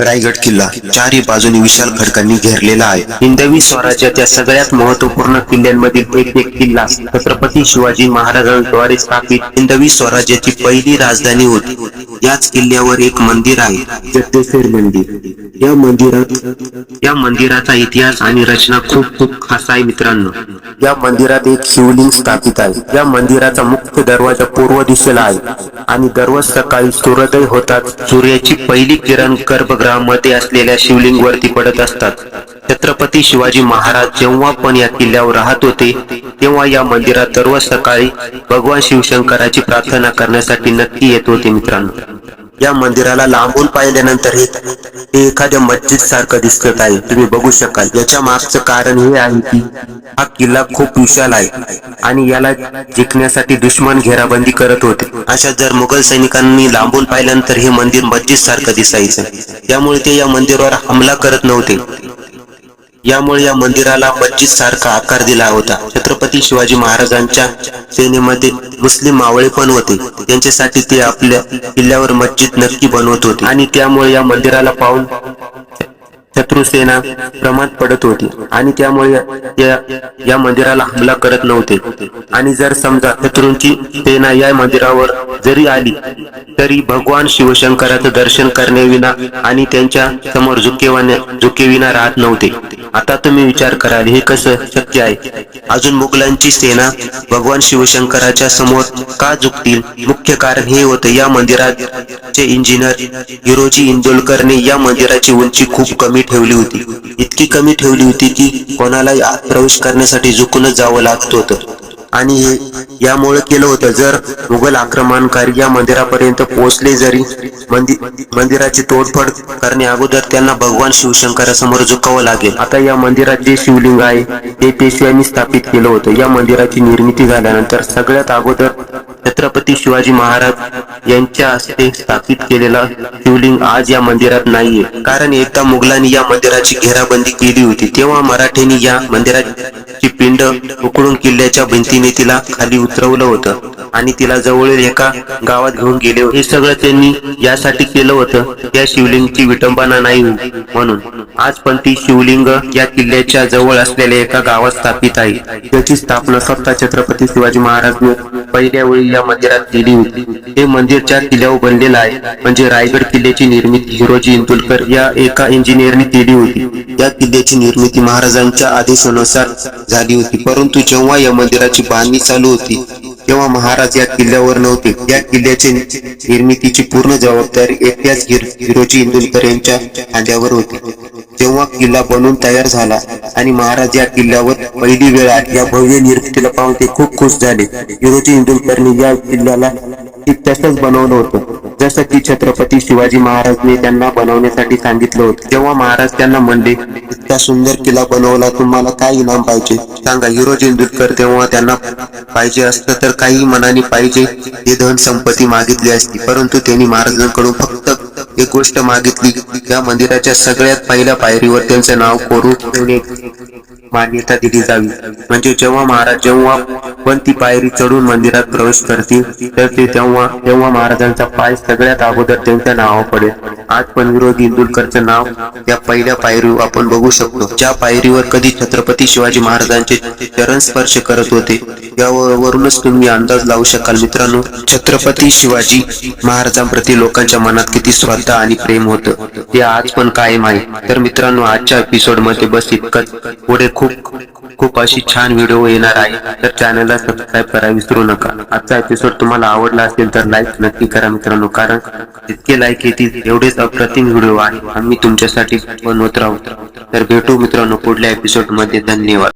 रायगड किल्ला. चारही बाजूनी विशाल खडकांनी घेरलेला आहे. हिंदवी स्वराज्याच्या सगळ्यात महत्त्वपूर्ण किल्ल्यांमधील एक एक किल्ला छत्रपती शिवाजी महाराजांद्वारे स्थापित. हिंदवी स्वराज्याची पहिली राजधानी होती. याच किल्ल्यावर एक मंदिर आहे. जगदेश्वर मंदिर. या मंदिरात या मंदिराचा इतिहास आणि रचना खूप खूप खास आहे मित्रांनो. या मंदिरात एक शिवलिंग स्थापित आहे. या मंदिराचा मुख्य दरवाजा पूर्व दिशेला आहे आणि दररोज सकाळी सूर्योदय होतात सूर्याची पहिली किरण गर्भगृहामध्ये असलेल्या शिवलिंग वरती पडत असतात. छत्रपती शिवाजी महाराज जेव्हा पण या किल्ल्यावर राहत होते तेव्हा या मंदिरात दररोज सकाळी भगवान शिवशंकराची प्रार्थना करण्यासाठी नक्की येत होते मित्रांनो. या मंदिराला लांबून पाहिल्यानंतर हे हे एखाद्या मस्जिद सारखं दिसत आहे. तुम्ही बघू शकाल. याच्या मागचं कारण हे आहे की हा किल्ला खूप विशाल आहे आणि याला जिंकण्यासाठी दुश्मन घेराबंदी करत होते. अशा जर मुघल सैनिकांनी लांबून पाहिल्यानंतर हे मंदिर मस्जिद सारखं दिसायचं. त्यामुळे ते या मंदिरावर हमला करत नव्हते. यामुळे या मंदिराला मस्जिद सारखा आकार दिला होता. छत्रपती शिवाजी महाराजांच्या सेनेमध्ये मुस्लिम मावळे पण होते. त्यांच्यासाठी ते आपल्या किल्ल्यावर मस्जिद नक्की बनवत होते. आणि त्यामुळे या मंदिराला पाहून शत्रुसेना प्रमाण पडत होती. आणि त्यामुळे या या मंदिराला हमला करत नव्हते. आणि जर समजा शत्रूंची सेना या मंदिरावर जरी आली तरी भगवान शिवशंकराचं दर्शन करण्याविना आणि त्यांच्यासमोर झुकेवाने झुकेविना राहत नव्हते. आता तुम्ही विचार कराल हे कसं शक्य आहे? अजून मुघलांची सेना भगवान शिवशंकराच्या समोर का झुकतील? मुख्य कारण हे होतं या मंदिराचे इंजिनियर हिरोजी इंदोलकरने या मंदिराची उंची खूप कमी ठेवली होती. इतकी कमी ठेवली होती की कोणालाही आत प्रवेश करण्यासाठी झुकूनच जावं लागत होतं. आणि हे यामुळे केलं होतं. जर मुघल आक्रमणकारी या मंदिरापर्यंत पोहोचले जरी मंदिराची तोडफोड करणे अगोदर त्यांना भगवान शिवशंकरासमोर झुकावं लागेल. आता या मंदिरात जे शिवलिंग आहे ते पेशव्यांनी स्थापित केलं होतं. या मंदिराची निर्मिती झाल्यानंतर सगळ्यात अगोदर छत्रपती शिवाजी महाराज यांच्या हस्ते स्थापित केलेला शिवलिंग आज या मंदिरात नाहीये. कारण एकदा मुघलांनी या मंदिराची घेराबंदी केली होती. तेव्हा मराठ्यांनी या मंदिराची पिंड उकडून किल्ल्याच्या भिंतीने तिला खाली उतरवलं होतं आणि तिला जवळील एका गावात घेऊन गेले हे सगळं त्यांनी यासाठी केलं होतं. त्या शिवलिंगची विटंबना नाही म्हणून. आज पण ती शिवलिंग या किल्ल्याच्या जवळ असलेल्या एका गावात स्थापित आहे. त्याची स्थापना स्वतः छत्रपती शिवाजी महाराज पहिल्या वेळी या मंदिरात केली होती. हे मंदिरच्या किल्ल्यावर बनलेला आहे. म्हणजे रायगड किल्ल्याची निर्मिती हिरोजी इंदुलकर या एका इंजिनियरने केली होती. या किल्ल्याची निर्मिती महाराजांच्या आदेशानुसार झाली होती. परंतु जेव्हा या मंदिराची बांधणी चालू होती तेव्हा महाराज या किल्ल्यावर नव्हते. या किल्ल्याची निर्मितीची पूर्ण जबाबदारी एकट्याच हिरोजी इंदुलकर यांच्या खांद्यावर होती. तेव्हा किल्ला बनून तयार झाला आणि महाराज या किल्ल्यावर पहिली वेळ या भव्य निर्मितीला पाहून ते खूप खुश झाले. हिरोजी इंदुलकरने या किल्ल्याला ठीक तसंच बनवलं होतं. जसं की छत्रपती शिवाजी महाराजने त्यांना बनवण्यासाठी सांगितलं होतं. तेव्हा महाराज त्यांना म्हणले इतका सुंदर किल्ला बनवला तुम्हाला काय इनाम पाहिजे? सांगा हिरोजी इंदुलकर तेव्हा त्यांना पाहिजे असतं तर काही मनाने पाहिजे हे धन संपत्ती मागितली असती. परंतु त्यांनी महाराजांकडून फक्त एक गोष्ट मागितली या मंदिराच्या सगळ्यात पहिल्या पायरीवर त्यांचं नाव कोरू ठेवणे मान्यता दिली जावी. म्हणजे जेव्हा महाराज जेव्हा पण ती पायरी चढून मंदिरात प्रवेश करतील तर ते तेव्हा तेव्हा महाराजांचा पाय सगळ्यात अगोदर त्यांच्या नावा पडेल. आज पण विरोधी इंदुलकरचं नाव त्या पहिल्या पायरीवर आपण बघू शकतो. ज्या पायरीवर कधी छत्रपती शिवाजी महाराजांचे चरण स्पर्श करत होते यावरूनच तुम्ही अंदाज लावू शकाल. मित्रांनो छत्रपती शिवाजी महाराजांप्रती लोकांच्या मनात किती श्रद्धा आणि प्रेम होतं ते आज पण कायम आहे. तर मित्रांनो आजच्या एपिसोडमध्ये बस इतकंच. पुढे खूप खूप अशी छान व्हिडिओ येणार आहे. तर चॅनलला सबस्क्राईब करायला विसरू नका. आजचा एपिसोड तुम्हाला आवडला असेल तर लाईक नक्की करा मित्रांनो. कारण जितके लाईक येतील एवढेच अप्रतिम व्हिडिओ आहे. आम्ही तुमच्यासाठी बनवत राहू. तर भेटू मित्रांनो पुढल्या एपिसोडमध्ये. धन्यवाद.